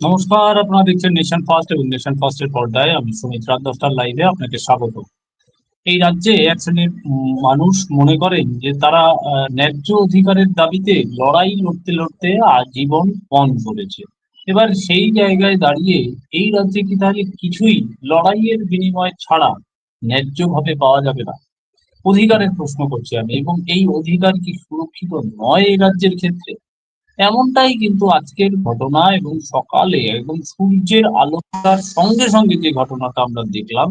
নমস্কার, আপনারা দেখছেন নেশন ফার্স্ট এবং নেশন ফার্স্টের পর্দায়। আমি সুমিত রাত দশটার লাইভে আপনাকে স্বাগত। এই রাজ্যে এক শ্রেণির মানুষ মনে করেন যে তারা ন্যায্য অধিকারের দাবিতে লড়াই লড়তে লড়তে আজীবন পণ করেছে। এবার সেই জায়গায় দাঁড়িয়ে এই রাজ্যে কি তাহলে কিছুই লড়াইয়ের বিনিময় ছাড়া ন্যায্যভাবে পাওয়া যাবে না? অধিকারের প্রশ্ন করছি আমি, এবং এই অধিকার কি সুরক্ষিত নয় এই রাজ্যের ক্ষেত্রে? এমনটাই কিন্তু আজকের ঘটনা এবং সকালে এবং সূর্যের আলোটার সঙ্গে সঙ্গে যে ঘটনাটা আমরা দেখলাম,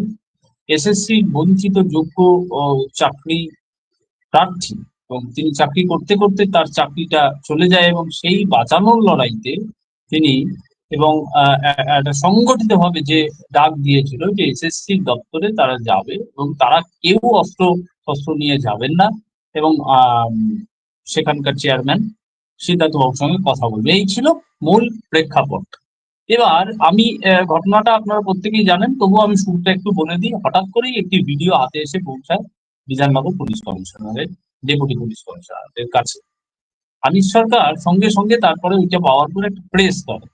এসএসসি বঞ্চিত যোগ্য চাকরি প্রার্থী এবং তিনি চাকরি করতে করতে তার চাকরিটা চলে যায় এবং সেই বাঁচানোর লড়াইতে তিনি এবং একটা সংগঠিত ভাবে যে ডাক দিয়েছিল যে এসএসসি দপ্তরে তারা যাবে এবং তারা কেউ অস্ত্র শস্ত্র নিয়ে যাবেন না এবং সেখানকার চেয়ারম্যান সিদ্ধার্থ বাবুর সঙ্গে কথা বলবে। এই ছিল মূল প্রেক্ষাপট। এবার আমি ঘটনাটা আপনারা প্রত্যেকেই জানেন, তবুও আমি শুরুটা একটু বলে দিই। হঠাৎ করেই একটি ভিডিও হাতে এসে পৌঁছায় বিধাননগর পুলিশ কমিশনারের, ডেপুটি পুলিশ কমিশনারের কাছে। আনিস সরকার সঙ্গে সঙ্গে তারপরে ওইটা পাওয়ার পরে একটা প্রেস করে।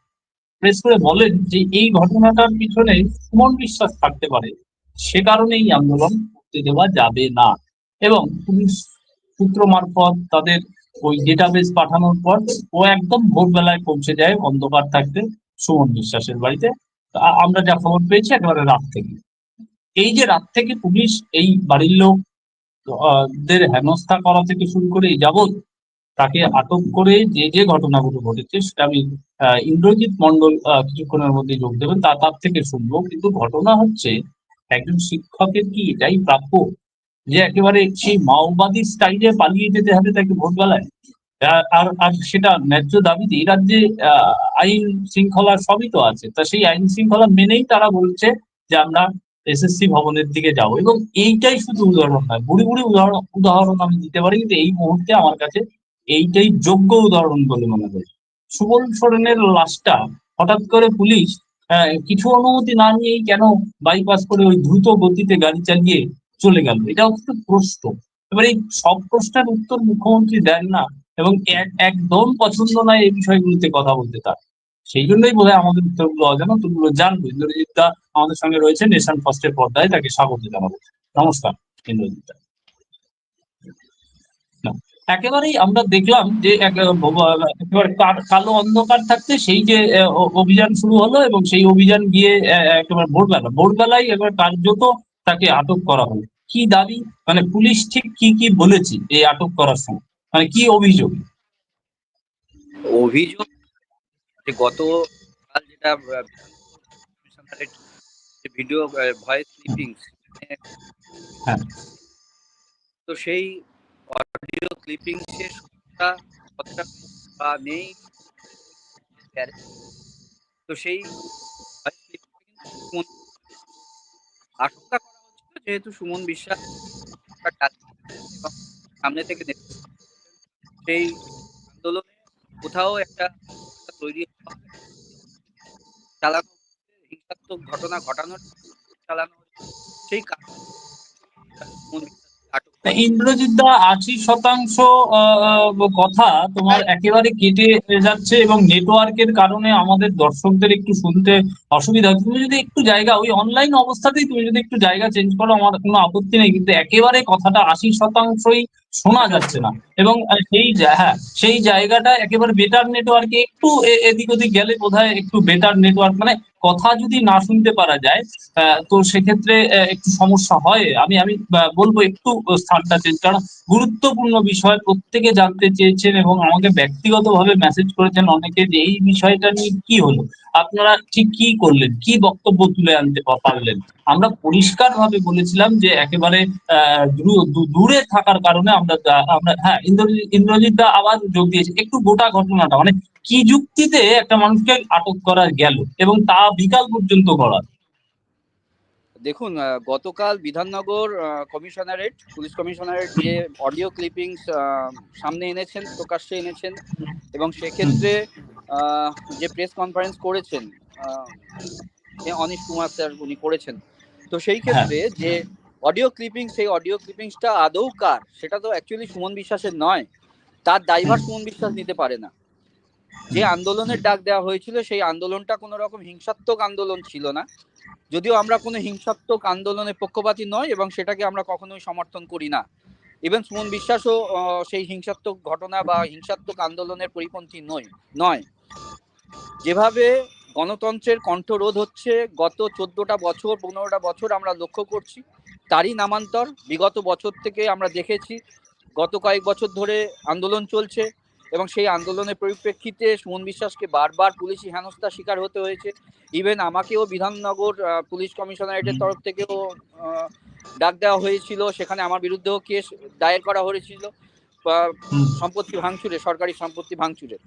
প্রেস করে বলেন যে, এই ঘটনাটার পিছনে সুমন বিশ্বাস থাকতে পারে। সে কারণে এই আন্দোলন করতে দেওয়া যাবে না। এবং পুলিশ সূত্র মারফত তাদের ওই ডেটাবেস পাঠানোর পর ও একদম ভোরবেলায় পৌঁছে যায় অন্ধকার থাকতে সুমন বিশ্বাসের বাড়িতে। আমরা যা খবর পেয়েছি একেবারে রাত থেকে। এই যে রাত থেকে পুলিশ এই বাড়ির লোক দের হেনস্থা করা থেকে শুরু করে এই যাবৎ তাকে আটক করে যে যে ঘটনাগুলো ঘটেছে সেটা আমি ইন্দ্রজিৎ মন্ডল কিছুক্ষণের মধ্যে যোগ দেবেন, তা তার থেকে শুনব। কিন্তু ঘটনা হচ্ছে একজন শিক্ষকের কি এটাই প্রাপ্য যে একেবারে সেই মাওবাদী স্টাইলে পালিয়ে যেতে হবে তাকে ভোটবেলায় আর আর সেটা ন্যায্য দাবিতে এই রাজ্যে আইন শৃঙ্খলা সবই তো আছে। তা সেই আইন শৃঙ্খলা মেনেই তারা বলছে যে আমরা এসএসসি ভবনের দিকে যাব। এবং এইটাই শুধু উদাহরণ নয়, বুড়ি বুড়ি উদাহরণ উদাহরণ আমি দিতে পারি কিন্তু এই মুহূর্তে আমার কাছে এইটাই যোগ্য উদাহরণ বলে মনে হয়। সুবল সোরেনের লাশটা হঠাৎ করে পুলিশ কিছু অনুমতি না নিয়েই কেন বাইপাস করে ওই দ্রুত গতিতে গাড়ি চালিয়ে চলে গেল। এটা হচ্ছে প্রশ্ন। এবার এই সব প্রশ্নের উত্তর মুখ্যমন্ত্রী দেন না এবং এক- একদম পছন্দ নয় এই বিষয়গুলোতে কথা বলতে তার। সেই জন্যই বোধহয় আমাদের উত্তরগুলো অজানা, উত্তরগুলো জানব। ইন্দ্রজিৎ দা আমাদের সঙ্গে রয়েছে নেশন ফার্স্টের পর্দায় তাকে স্বাগত জানাব। নমস্কার, ইন্দ্রজিৎ দা। একেবারেই আমরা দেখলাম যে একেবারে কালো অন্ধকার থাকতে সেই যে অভিযান শুরু হলো এবং সেই অভিযান গিয়ে একেবারে ভোরবেলা, ভোরবেলায় এবার কার্যত তাকে আটক করা হলো। কি দাবি? মানে পুলিশ ঠিক কি কি বলেছে এই আটক করার সময়? মানে কি অভিযোগ? অভিযোগ যে গত কাল যেটা ভিডিও ভয়েস ক্লিপিংস হ্যাঁ। তো সেই অডিও ক্লিপিংসের সত্যতা কতটা বা নেই? তো সেই আশঙ্কা যেহেতু সুমন বিশ্বাস সামনে থেকে সেই আন্দোলনে কোথাও একটা তৈরি চালানো হিংসাত্মক ঘটনা ঘটানোর চালানো সেই কারণে সুমন বিশ্বাসকে আটক করা ইন্দ্রজিৎ দা আশি শতাংশ কথা তোমার একেবারে কেটে যাচ্ছে এবং নেটওয়ার্কের কারণে আমাদের দর্শকদের একটু শুনতে অসুবিধা হচ্ছে। তুমি যদি একটু জায়গা ওই অনলাইন অবস্থাতেই তুমি যদি একটু জায়গা চেঞ্জ করো আমার কোনো আপত্তি নেই কিন্তু একেবারে কথাটা আশি শতাংশই শোনা যাচ্ছে না। এবং সেই হ্যাঁ সেই জায়গাটা একেবারে বেটার নেটওয়ার্কে একটু এদিক ওদিক গেলে বোধহয় একটু বেটার নেটওয়ার্ক মানে কথা যদি না শুনতে পারা যায় তো সেক্ষেত্রে একটু সমস্যা হয়। আমি আমি বলব একটু স্থানটা চেঞ্জ কারণ গুরুত্বপূর্ণ বিষয় প্রত্যেকে জানতে চেয়েছেন এবং আমাকে ব্যক্তিগতভাবে মেসেজ করেছেন অনেকে যে এই বিষয়টা নিয়ে কি হলো? আপনারা ঠিক কি করলেন? কি বক্তব্য তুলে আনতে পারলেন? আমরা পরিষ্কার ভাবে বলেছিলাম যে একেবারে দূরে থাকার কারণে আমরা আমরা হ্যাঁ ইন্দ্রজিৎ ইন্দ্রজিৎ দা আবার যোগ দিয়েছে। একটু গোটা ঘটনাটা মানে কি যুক্তিতে একটা মানুষকে আটক করা গেল এবং তা বিকাল পর্যন্ত করা দেখুন গতকাল বিধাননগর কমিশনারেট পুলিশ কমিশনারেট যে অডিও ক্লিপিংস সামনে এনেছেন প্রকাশ্যে এনেছেন এবং সেক্ষেত্রে যে প্রেস কনফারেন্স করেছেন অনিশ কুমার স্যার উনি করেছেন। তো সেই ক্ষেত্রে যে অডিও ক্লিপিং সেই অডিও ক্লিপিংসটা আদৌ কার সেটা তো অ্যাকচুয়ালি সুমন বিশ্বাসের নয়। তার দায়ভার সুমন বিশ্বাস নিতে পারে না। যে আন্দোলনের ডাক দেওয়া হয়েছিল, সেই আন্দোলনটা কোনো রকম হিংসাত্মক আন্দোলন ছিল না। যদিও আমরা কোনো হিংসাত্মক আন্দোলনের পক্ষপাতী নয় এবং সেটাকে আমরা কখনোই সমর্থন করি না। ইভেন সুমন বিশ্বাসও সেই হিংসাত্মক ঘটনা বা হিংসাত্মক আন্দোলনের পরিপন্থী নয় নয়। যেভাবে গণতন্ত্রের কণ্ঠরোধ হচ্ছে, গত চোদ্দটা বছর, পনেরোটা বছর আমরা লক্ষ্য করছি, তারই নামান্তর বিগত বছর থেকে আমরা দেখেছি, গত কয়েক বছর ধরে আন্দোলন চলছে এবং সেই আন্দোলনের পরিপ্রেক্ষিতে সুমন বিশ্বাসকে বারবার পুলিশি হেনস্থার শিকার হতে হয়েছে। ইভেন আমাকেও বিধাননগর পুলিশ কমিশনারেটের তরফ থেকেও ডাক দেওয়া হয়েছিল। সেখানে আমার বিরুদ্ধেও কেস দায়ের করা হয়েছিল। সম্পত্তি ভাঙচুরে সরকারি সম্পত্তি ভাঙচুরে।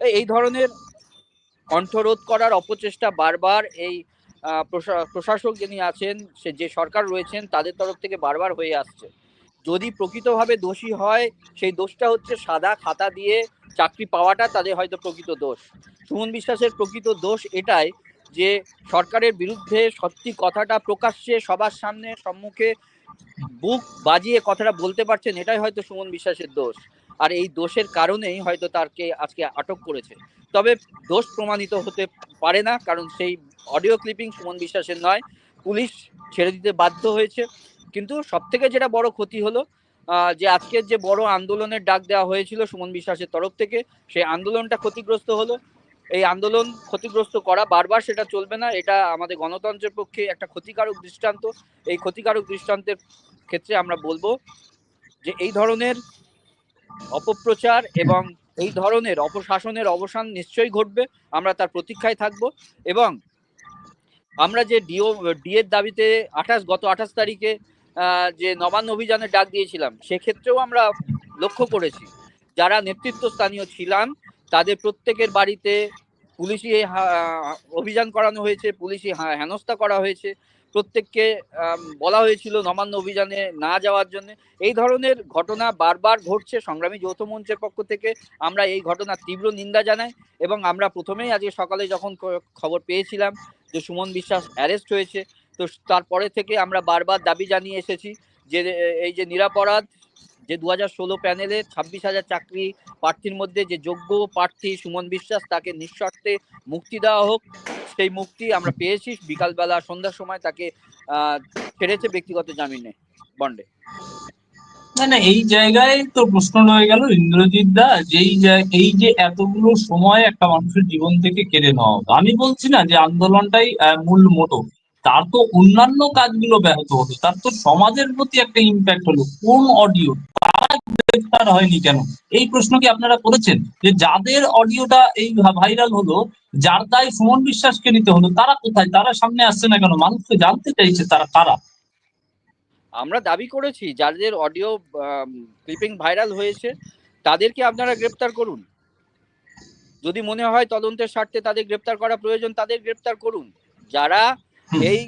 এই- ধরনের কণ্ঠরোধ করার অপচেষ্টা বারবার এই প্রশা- প্রশাসক যিনি আছেন সে যে সরকার রয়েছেন তাদের তরফ থেকে বারবার হয়ে আসছে। যদি প্রকৃতভাবে দোষী হয়, সেই দোষটা হচ্ছে সাদা খাতা দিয়ে চাকরি পাওয়াটা তাদের হয়তো প্রকৃত দোষ। সুমন বিশ্বাসের প্রকৃত দোষ এটাই যে, সরকারের বিরুদ্ধে সত্যি কথাটা প্রকাশ্যে সবার সামনে সম্মুখে বুক বাজিয়ে কথাটা বলতে পারছেন, এটাই হয়তো সুমন বিশ্বাসের দোষ। আর এই দোষের কারণেই হয়তো তাকে আজকে আটক করেছে। তবে দোষ প্রমাণিত হতে পারে না, কারণ সেই অডিও ক্লিপিং সুমন বিশ্বাসের নয়, পুলিশ ছেড়ে দিতে বাধ্য হয়েছে। কিন্তু সব থেকে যেটা বড় ক্ষতি হলো যে আজকের যে বড় আন্দোলনের ডাক দেওয়া হয়েছিল সুমন বিশ্বাসের তরফ থেকে, সেই আন্দোলনটা ক্ষতিগ্রস্ত হলো। এই আন্দোলন ক্ষতিগ্রস্ত করা বারবার সেটা চলবে না, এটা আমাদের গণতন্ত্রের পক্ষে একটা ক্ষতিকারক দৃষ্টান্ত। এই ক্ষতিকারক দৃষ্টান্তের ক্ষেত্রে আমরা বলব যে এই ধরনের অপপ্রচার এবং এই ধরনের অপশাসনের অবসান নিশ্চয়ই ঘটবে, আমরা তার প্রতীক্ষায় থাকব এবং আমরা যে ডিও, ডিএর দাবিতে আঠাশ, গত আঠাশ তারিখে যে নবান্ন অভিযানের ডাক দিয়েছিলাম, সেক্ষেত্রেও আমরা লক্ষ্য করেছি। যারা নেতৃত্বস্থানীয় ছিলাম, তাদের প্রত্যেকের বাড়িতে পুলিশি অভিযান করানো হয়েছে, পুলিশি হেনস্থা করা হয়েছে। প্রত্যেককে বলা হয়েছিল নবান্ন অভিযানে না যাওয়ার জন্য। এই ধরনের ঘটনা বারবার ঘটছে সংগ্রামী যৌথ মঞ্চের পক্ষ থেকে। আমরা এই ঘটনার তীব্র নিন্দা জানাই এবং আমরা প্রথমেই আজকে সকালে যখন খবর পেয়েছিলাম যে সুমন বিশ্বাস অ্যারেস্ট হয়েছে তো তারপরে থেকে আমরা বারবার দাবি জানিয়ে এসেছি যে এই যে নিরাপরাধ, যে দু হাজার ষোলো প্যানেলে ছাব্বিশ হাজার চাকরি প্রার্থীর মধ্যে যে যোগ্য প্রার্থী সুমন বিশ্বাস, তাকে নিঃশর্তে মুক্তি দেওয়া হোক, সেই মুক্তি আমরা পেয়েছি। বিকালবেলা, সন্ধ্যার সময় তাকে ছেড়েছে ব্যক্তিগত জামিনে, বন্ডে। না না, এই জায়গায় তো প্রশ্ন রয়ে গেল, ইন্দ্রজিৎ দা, যেই এই যে এতগুলো সময় একটা মানুষের জীবন থেকে কেড়ে নেওয়া। আমি বলছি না যে আন্দোলনটাই মূল মোটো। তার তো অন্যান্য কাজগুলো ব্যাহত হতো তার তো সমাজের প্রতি একটা ইম্প্যাক্ট হলো। কোন অডিও তারা গ্রেফতার হয়নি কেন? এই প্রশ্ন কি আপনারা করেছেন? যে যাদের অডিওটা এই ভাইরাল হলো, যার দায় সুমন বিশ্বাসকে নিতে হলো, তারা কোথায়? তারা সামনে আসছে না কেন? মানুষ তো জানতে চাইছে তারা কারা? আমরা দাবি করেছি, যাদের অডিও ক্লিপিং ভাইরাল হয়েছে, তাদেরকে আপনারা গ্রেপ্তার করুন। যদি মনে হয় তদন্তের স্বার্থে তাদের গ্রেপ্তার করা প্রয়োজন, তাদের গ্রেপ্তার করুন। যারা। এই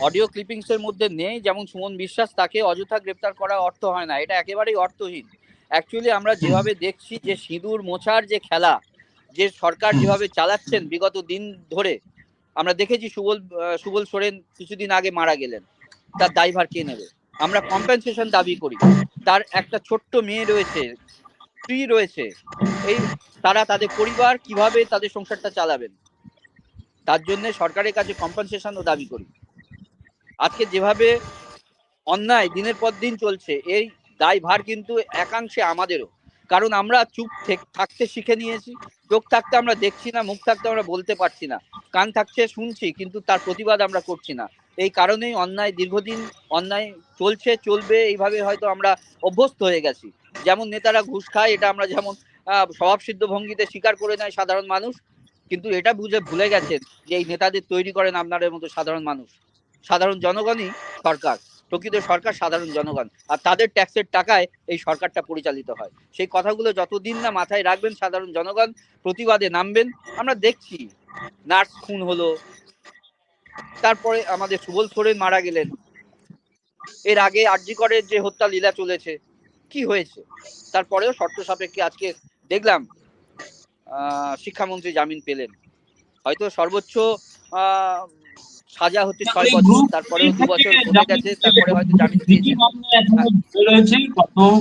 অডিও ক্লিপিংস এর মধ্যে নেই যেমন সুমন বিশ্বাস তাকে অযথা গ্রেপ্তার করা অর্থ হয় না। এটা একেবারেই অর্থহীন। অ্যাকচুয়ালি আমরা যেভাবে দেখছি যে সিঁদুর মোছার যে খেলা যে সরকার যেভাবে চালাচ্ছেন বিগত দিন ধরে আমরা দেখেছি সুবল সুবল সোরেন কিছুদিন আগে মারা গেলেন। তার দায়ভার কে নেবে? আমরা কম্পেনসেশন দাবি করি। তার একটা ছোট্ট মেয়ে রয়েছে স্ত্রী রয়েছে। এই তারা তাদের পরিবার কীভাবে তাদের সংসারটা চালাবেন? তার জন্য সরকারের কাছে কম্পেনসেশনও দাবি করি। আজকে যেভাবে অন্যায় দিনের পর দিন চলছে, এই দায়ভার কিন্তু একাংশে আমাদেরও। কারণ আমরা চুপ থেক- থাকতে শিখে নিয়েছি, চোখ থাকতে আমরা দেখছি না, মুখ থাকতে আমরা বলতে পারছি না, কান থাকছে শুনছি, কিন্তু তার প্রতিবাদ আমরা করছি না। এই কারণেই অন্যায় দীর্ঘদিন অন্যায় চলছে, চলবে, এইভাবে হয়তো আমরা অভ্যস্ত হয়ে গেছি। যেমন নেতারা ঘুষ খায়, এটা আমরা যেমন স্বভাবসিদ্ধ ভঙ্গিতে স্বীকার করে নেয় সাধারণ মানুষ কিন্তু এটা বুঝে ভুলে গেছেন যে এই নেতাদের তৈরি করেন আপনাদের মতো সাধারণ মানুষ। সাধারণ জনগণই সরকার, প্রকৃত সরকার সাধারণ জনগণ। আর তাদের ট্যাক্সের টাকায় এই সরকারটা পরিচালিত হয়। সেই কথাগুলো যতদিন না মাথায় রাখবেন সাধারণ জনগণ, প্রতিবাদে নামবেন, আমরা দেখছি। নার্স খুন হলো। তারপরে আমাদের সুবল সোরেন মারা গেলেন। এর আগে আরজিকরের যে হত্যা লীলা চলেছে, কি হয়েছে? তারপরেও শর্ত সাপেক্ষে আজকে দেখলাম শিক্ষামন্ত্রী জামিন পেলেন। হয়তো সর্বোচ্চ সাজা হচ্ছে ছয় বছর তারপরেও দু বছর হয়ে গেছে তারপরে হয়তো জামিন পেয়েছে।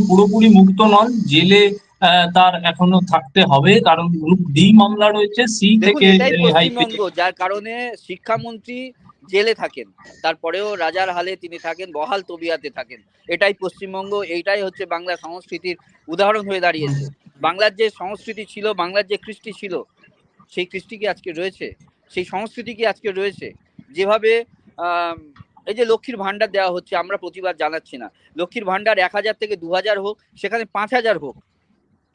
পুরোপুরি মুক্ত নন জেলে তার এখনও থাকতে হবে কারণ গ্রুপ ডি মামলা রয়েছে সি থেকে পশ্চিমবঙ্গ যার কারণে শিক্ষামন্ত্রী জেলে থাকেন তারপরেও রাজার হালে তিনি থাকেন বহাল তবিয়াতে থাকেন। এটাই পশ্চিমবঙ্গ এইটাই হচ্ছে বাংলা সংস্কৃতির উদাহরণ হয়ে দাঁড়িয়েছে। বাংলার যে সংস্কৃতি ছিল, বাংলার যে কৃষ্টি ছিল, সেই কৃষ্টি কি আজকে রয়েছে? সেই সংস্কৃতি কি আজকে রয়েছে? যেভাবে এই যে লক্ষ্মীর ভান্ডার দেওয়া হচ্ছে, আমরা প্রতিবাদ জানাচ্ছি না। লক্ষ্মীর ভান্ডার এক হাজার থেকে দু হাজার হোক, সেখানে পাঁচ হাজার হোক।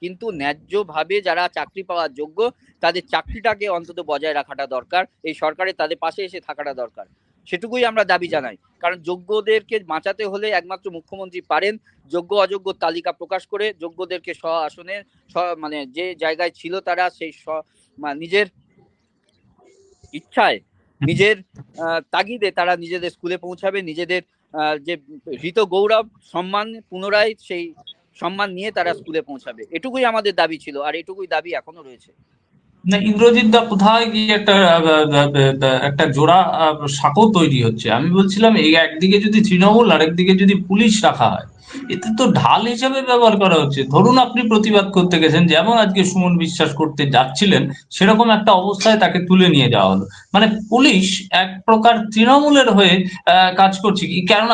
কিন্তু ন্যায্যভাবে যারা চাকরি পাওয়ার যোগ্য, তাদের চাকরিটাকে অন্তত বজায় রাখাটা দরকার। এই সরকারের তাদের পাশে এসে থাকাটা দরকার। সেটুকুই আমরা দাবি জানাই। কারণ যোগ্যদেরকে বাঁচাতে হলে একমাত্র মুখ্যমন্ত্রী পারেন যোগ্য অযোগ্য তালিকা প্রকাশ করে যোগ্যদেরকে স্ব আসনে মানে যে জায়গায় ছিল তারা সেই নিজের ইচ্ছায় নিজের তাগিদে তারা নিজেদের স্কুলে পৌঁছাবে নিজেদের যে হৃত গৌরব সম্মান পুনরায় সেই সম্মান নিয়ে তারা স্কুলে পৌঁছাবে। এটুকুই আমাদের দাবি ছিল আর এটুকুই দাবি এখনও রয়েছে। না, ইন্দ্রজিৎ দা কোথায় গিয়ে একটা একটা জোড়া সাঁকো তৈরি হচ্ছে? আমি বলছিলাম, এই একদিকে যদি তৃণমূল, আরেকদিকে যদি পুলিশ রাখা হয়। এতে তো ঢাল হিসেবে ব্যবহার করা হচ্ছে। ধরুন আপনি প্রতিবাদ করতে গেছেন, যেমন আজকে সুমন বিশ্বাস করতে যাচ্ছিলেন, সেরকম একটা অবস্থায় তাকে তুলে নিয়ে যাওয়া হলো। মানে পুলিশ এক প্রকার তৃণমূলের হয়ে কাজ করছে। কি কেন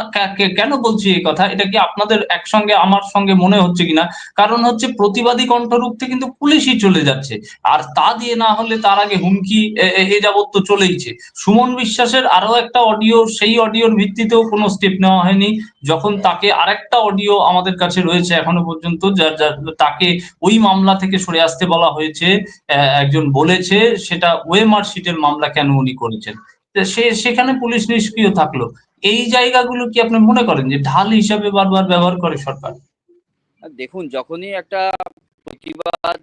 কেন বলছি এই কথা? এটা কি আপনাদের একসঙ্গে, আমার সঙ্গে মনে হচ্ছে কিনা? কারণ হচ্ছে প্রতিবাদী কণ্ঠ রুখতে কিন্তু পুলিশই চলে যাচ্ছে। আর তা দিয়ে না হলে তার আগে হুমকি, এ- যাবৎ তো চলেইছে। সুমন বিশ্বাসের আরও একটা অডিও, সেই অডিওর ভিত্তিতেও কোনো স্টেপ নেওয়া হয়নি। যখন তাকে আরেকটা অডিও আমাদের কাছে রয়েছে এখনও পর্যন্ত, যার যার তাকে ওই মামলা থেকে সরে আসতে বলা হয়েছে একজন বলেছে সেটা ওয়েমার শিটের মামলা কেন উনি করেছেন। সে, সেখানে পুলিশ নিষ্ক্রিয় থাকল। এই জায়গাগুলো কি আপনি মনে করেন যে ঢাল হিসাবে বারবার ব্যবহার করে সরকার? দেখুন, যখনই একটা প্রতিবাদ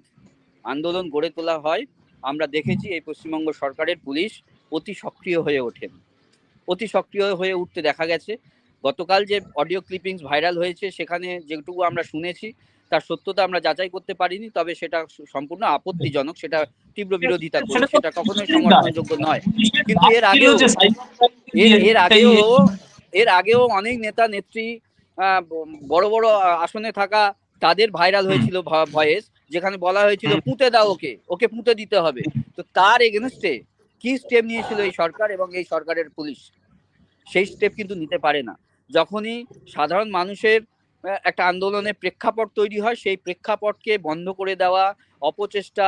আন্দোলন গড়ে তোলা হয়, আমরা দেখেছি এই পশ্চিমবঙ্গ সরকারের পুলিশ অতি সক্রিয় হয়ে ওঠেন। অতি সক্রিয় হয়ে উঠতে দেখা গেছে গতকাল যে অডিও ক্লিপিংস ভাইরাল হয়েছে সেখানে যেটুকু আমরা শুনেছি তার সত্যতা আমরা যাচাই করতে পারিনি তবে সেটা সম্পূর্ণ আপত্তিজনক সেটা তীব্র বিরোধিতা করি সেটা কখনোই সমর্থনযোগ্য নয়। কিন্তু এর আগেও- এর আগেও এর আগেও অনেক নেতা নেত্রী আহ, বড় বড় আসনে থাকা তাদের ভাইরাল হয়েছিল ভয়েস যেখানে বলা হয়েছিল পুঁতে দাও ওকে ওকে পুঁতে দিতে হবে। তো তার এগেনস্টে কি স্টেপ নিয়েছিল এই সরকার এবং এই সরকারের পুলিশ? সেই স্টেপ কিন্তু নিতে পারে না। যখনই সাধারণ মানুষের একটা আন্দোলনের প্রেক্ষাপট তৈরি হয় সেই প্রেক্ষাপটকে বন্ধ করে দেওয়া অপচেষ্টা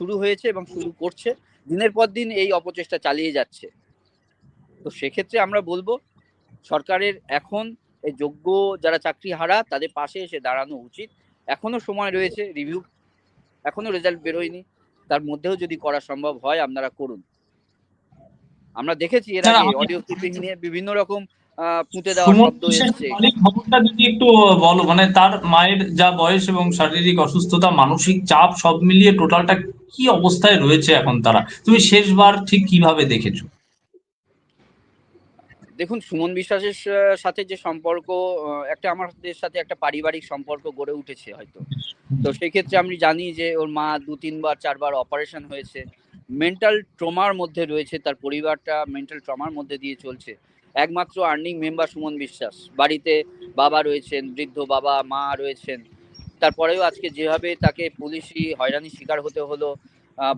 শুরু হয়েছে এবং শুরু করছে। দিনের পর দিন এই অপচেষ্টা চালিয়ে যাচ্ছে। তো সেক্ষেত্রে আমরা বলব সরকারের এখন এই যোগ্য যারা চাকরি হারা তাদের পাশে এসে দাঁড়ানো উচিত। এখনও সময় রয়েছে রিভিউ এখনও রেজাল্ট বেরোয়নি। তার মধ্যেও যদি করা সম্ভব হয় আপনারা করুন। আমরা দেখেছি এর আগে অডিও ক্লিপিং নিয়ে বিভিন্ন রকম পুঁতে দেওয়ার শব্দ এসছে। খবরটা যদি একটু বলো মানে তার মায়ের যা বয়স এবং শারীরিক অসুস্থতা মানসিক চাপ সব মিলিয়ে টোটালটা কি অবস্থায় রয়েছে এখন তারা? তুমি শেষবার ঠিক কীভাবে দেখেছ? দেখুন সুমন বিশ্বাসের সাথে যে সম্পর্ক একটা আমাদের সাথে একটা পারিবারিক সম্পর্ক গড়ে উঠেছে হয়তো। তো সেক্ষেত্রে আমি জানি যে ওর মা দু তিনবার চারবার অপারেশন হয়েছে। মেন্টাল ট্রমার মধ্যে রয়েছে তার পরিবারটা মেন্টাল ট্রমার মধ্যে দিয়ে চলছে। একমাত্র আর্নিং মেম্বার সুমন বিশ্বাস। বাড়িতে বাবা রয়েছেন, বৃদ্ধ বাবা, মা রয়েছেন। তারপরেও আজকে যেভাবে তাকে পুলিশি হয়রানি শিকার হতে হলো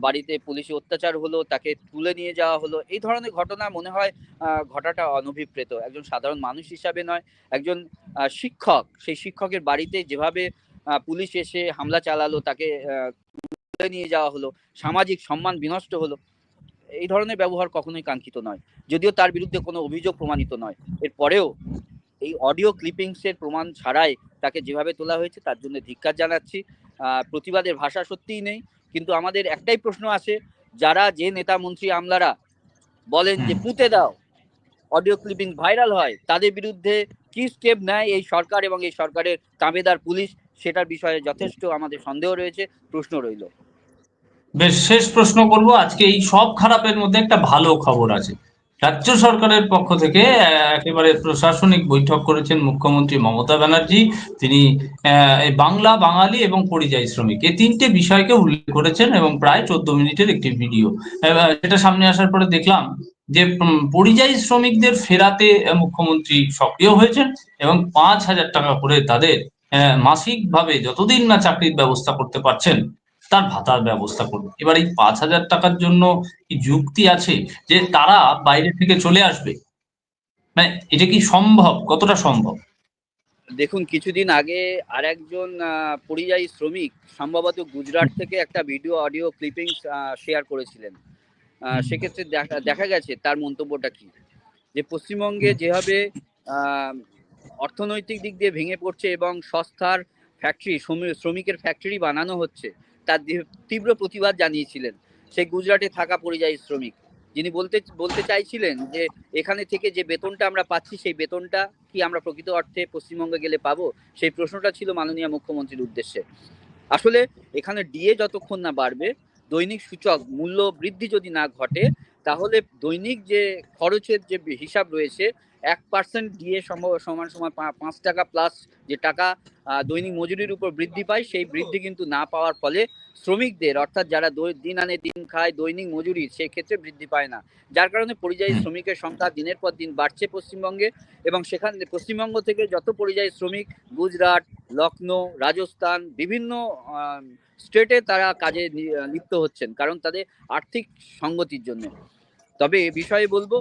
বাড়িতে পুলিশি অত্যাচার হলো, তাকে তুলে নিয়ে যাওয়া হলো, এই ধরনের ঘটনা মনে হয় ঘটাটা অনভিপ্রেত। একজন সাধারণ মানুষ হিসাবে নয়, একজন শিক্ষক। সেই শিক্ষকের বাড়িতে যেভাবে পুলিশ এসে হামলা চালালো, তাকে তুলে নিয়ে যাওয়া হলো, সামাজিক সম্মান বিনষ্ট হলো এই ধরনের ব্যবহার কখনোই কাঙ্ক্ষিত নয়। যদিও তার বিরুদ্ধে কোনো অভিযোগ প্রমাণিত নয়। এরপরেও এই অডিও ক্লিপিংসের প্রমাণ ছাড়াই তাকে যেভাবে তোলা হয়েছে, তার জন্য ধিক্কার জানাচ্ছি। প্রতিবাদের ভাষা সত্যিই নেই। কিন্তু আমাদের একটাই প্রশ্ন আছে, যারা যে নেতা মন্ত্রী আমলারা বলেন যে পুঁতে দাও, অডিও ক্লিপিং ভাইরাল হয়, তাদের বিরুদ্ধে কি স্টেপ নেয় এই সরকার এবং এই সরকারের তাবেদার পুলিশ, সেটার বিষয়ে যথেষ্ট আমাদের সন্দেহ রয়েছে, প্রশ্ন রইল। বেশ, শেষ প্রশ্ন করব। আজকে এই সব খারাপের মধ্যে একটা ভালো খবর আছে। রাজ্য সরকারের পক্ষ থেকে একেবারে প্রশাসনিক বৈঠক করেছেন মুখ্যমন্ত্রী মমতা ব্যানার্জি। তিনি বাংলা, বাঙালি এবং পরিযায়ী শ্রমিক। এই তিনটে বিষয়কে উল্লেখ করেছেন এবং প্রায় চোদ্দ মিনিটের একটি ভিডিও। সেটা সামনে আসার পরে দেখলাম যে পরিযায়ী শ্রমিকদের ফেরাতে মুখ্যমন্ত্রী সক্রিয় হয়েছেন এবং পাঁচ হাজার টাকা করে তাদের মাসিক ভাবে যতদিন না চাকরির ব্যবস্থা করতে পারছেন তার ভাতার ব্যবস্থা করুন। এবার এই পাঁচ হাজার টাকার জন্য কি যুক্তি আছে যে তারা বাইরে থেকে চলে আসবে? মানে এটা কি সম্ভব? কতটা সম্ভব? দেখুন কিছুদিন আগে আর একজন পরিযায়ী শ্রমিক সম্ভবত গুজরাট থেকে একটা ভিডিও অডিও ক্লিপিংস শেয়ার করেছিলেন। সেক্ষেত্রে দেখা দেখা গেছে তার মন্তব্যটা কি? যে পশ্চিমবঙ্গে যেভাবে অর্থনৈতিক দিক দিয়ে ভেঙে পড়ছে এবং সস্তার ফ্যাক্টরি শ্রমিকের ফ্যাক্টরি বানানো হচ্ছে তার তীব্র প্রতিবাদ জানিয়েছিলেন। সেই গুজরাটে থাকা পরিযায়ী শ্রমিক। যিনি বলতে বলতে চাইছিলেন যে, এখানে থেকে যে বেতনটা আমরা পাচ্ছি, সেই বেতনটা কি আমরা প্রকৃত অর্থে পশ্চিমবঙ্গে গেলে পাবো? সেই প্রশ্নটা ছিল মাননীয় মুখ্যমন্ত্রীর উদ্দেশ্যে। আসলে এখানে ডিএ যতক্ষণ না বাড়বে, দৈনিক সূচক, মূল্য বৃদ্ধি যদি না ঘটে, তাহলে দৈনিক যে খরচের যে হিসাব রয়েছে এক পার্সেন্ট ডিএ সমান সমান পা- পাঁচ টাকা প্লাস যে টাকা দৈনিক মজুরির উপর বৃদ্ধি পায় সেই বৃদ্ধি কিন্তু না পাওয়ার ফলে শ্রমিকদের অর্থাৎ যারা দিন আনে দিন খায় দৈনিক মজুরি সেই ক্ষেত্রে বৃদ্ধি পায় না। যার কারণে পরিযায়ী শ্রমিকের সংখ্যা দিনের পর দিন বাড়ছে পশ্চিমবঙ্গে এবং সেখানে পশ্চিমবঙ্গ থেকে যত পরিযায়ী শ্রমিক গুজরাট লখনৌ রাজস্থান বিভিন্ন স্টেটে তারা কাজে লিপ্ত হচ্ছেন কারণ তাদের আর্থিক সঙ্গতির জন্য। তবে এ বিষয়ে বলব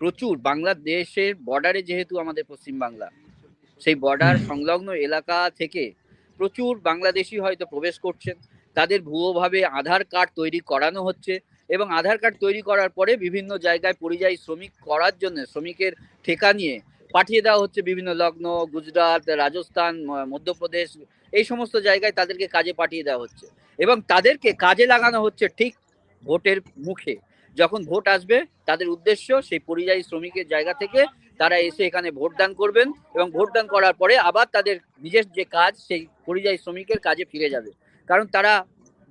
প্রচুর। বাংলাদেশের বর্ডারে যেহেতু আমাদের পশ্চিমবাংলা সেই বর্ডার সংলগ্ন এলাকা থেকে প্রচুর বাংলাদেশি হয়তো প্রবেশ করছেন। তাদের ভুয়োভাবে আধার কার্ড তৈরি করানো হচ্ছে এবং আধার কার্ড তৈরি করার পরে বিভিন্ন জায়গায় পরিযায়ী শ্রমিক করার জন্য শ্রমিকের ঠেকা নিয়ে পাঠিয়ে দেওয়া হচ্ছে। বিভিন্ন লগ্ন গুজরাট রাজস্থান মধ্যপ্রদেশ এই সমস্ত জায়গায় তাদেরকে কাজে পাঠিয়ে দেওয়া হচ্ছে এবং তাদেরকে কাজে লাগানো হচ্ছে ঠিক ভোটের মুখে। যখন ভোট আসবে, তাদের উদ্দেশ্য সেই পরিযায়ী শ্রমিকের জায়গা থেকে তারা এসে এখানে ভোটদান করবেন এবং ভোটদান করার পরে আবার তাদের নিজের যে কাজ, সেই পরিযায়ী শ্রমিকের কাজে ফিরে যাবে। কারণ তারা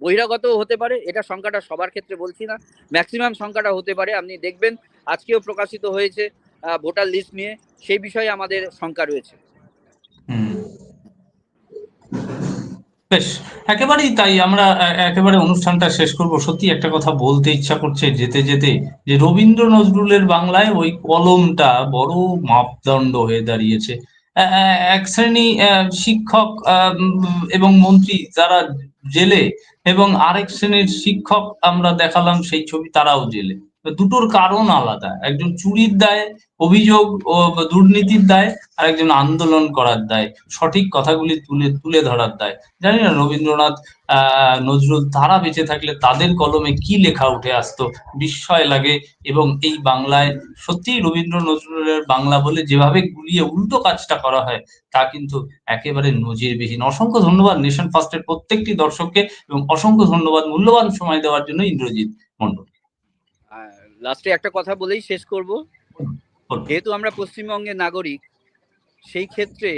বহিরাগতও হতে পারে, এটা সংখ্যাটা সবার ক্ষেত্রে বলছি না। ম্যাক্সিমাম সংখ্যাটা হতে পারে, আপনি দেখবেন, আজকেও প্রকাশিত হয়েছে ভোটার লিস্ট নিয়ে, সেই বিষয়ে আমাদের শঙ্কা রয়েছে। বেশ, একেবারেই তাই আমরা একেবারে অনুষ্ঠানটা শেষ করব। সত্যি একটা কথা বলতে ইচ্ছা করছে যেতে যেতে, যে রবীন্দ্র নজরুলের বাংলায় ওই কলমটা বড় মাপদণ্ড হয়ে দাঁড়িয়েছে। এক শ্রেণি শিক্ষক এবং মন্ত্রী যারা জেলে, এবং আরেক শ্রেণির শিক্ষক আমরা দেখালাম, সেই ছবি তারাও জেলে। দুটোর কারণ আলাদা। একজন চুরির দায়, অভিযোগ ও দুর্নীতির দায়, আর একজন আন্দোলন করার দায়। সঠিক কথাগুলি তুলে তুলে ধরার দায়। জানি না, রবীন্দ্রনাথ নজরুল, তারা বেঁচে থাকলে তাদের কলমে কি লেখা উঠে আসতো? বিস্ময় লাগে এবং এই বাংলায় সত্যি রবীন্দ্র নজরুলের বাংলা বলে যেভাবে গুলিয়ে উল্টো কাজটা করা হয়, তা কিন্তু একেবারে নজিরবিহীন। অসংখ্য ধন্যবাদ নেশন ফার্স্টের প্রত্যেকটি দর্শককে এবং অসংখ্য ধন্যবাদ, মূল্যবান সময় দেওয়ার জন্য ইন্দ্রজিৎ মন্ডল লাস্টে একটা কথা বলেই শেষ করব। যেহেতু আমরা পশ্চিমবঙ্গের নাগরিক সেই ক্ষেত্রে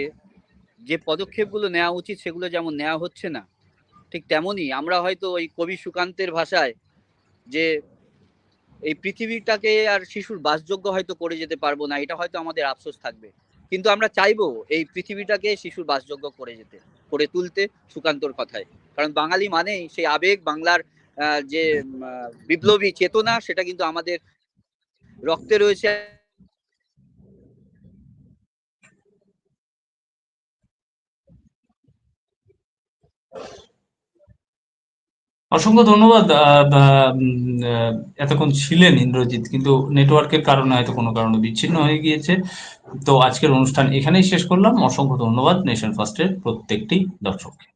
যে পদক্ষেপগুলো নেওয়া উচিত সেগুলো যেমন নেওয়া হচ্ছে না ঠিক তেমনই আমরা হয়তো ওই কবি সুকান্তের ভাষায় যে এই পৃথিবীটাকে আর শিশুর বাসযোগ্য হয়তো করে যেতে পারব না এটা হয়তো আমাদের আফসোস থাকবে। কিন্তু আমরা চাইব এই পৃথিবীটাকে শিশুর বাসযোগ্য করে যেতে করে তুলতে সুকান্তর কথায়। কারণ বাঙালি মানেই সেই আবেগ বাংলার যে বিপ্লবী চেতনা, সেটা কিন্তু আমাদের রক্তে রয়েছে। অসংখ্য ধন্যবাদ এতক্ষণ ছিলেন ইন্দ্রজিৎ, কিন্তু নেটওয়ার্কের কারণে হয়তো কোনো কারণে বিচ্ছিন্ন হয়ে গিয়েছে। তো আজকের অনুষ্ঠান এখানেই শেষ করলাম। অসংখ্য ধন্যবাদ নেশন ফার্স্টের প্রত্যেকটি দর্শককে।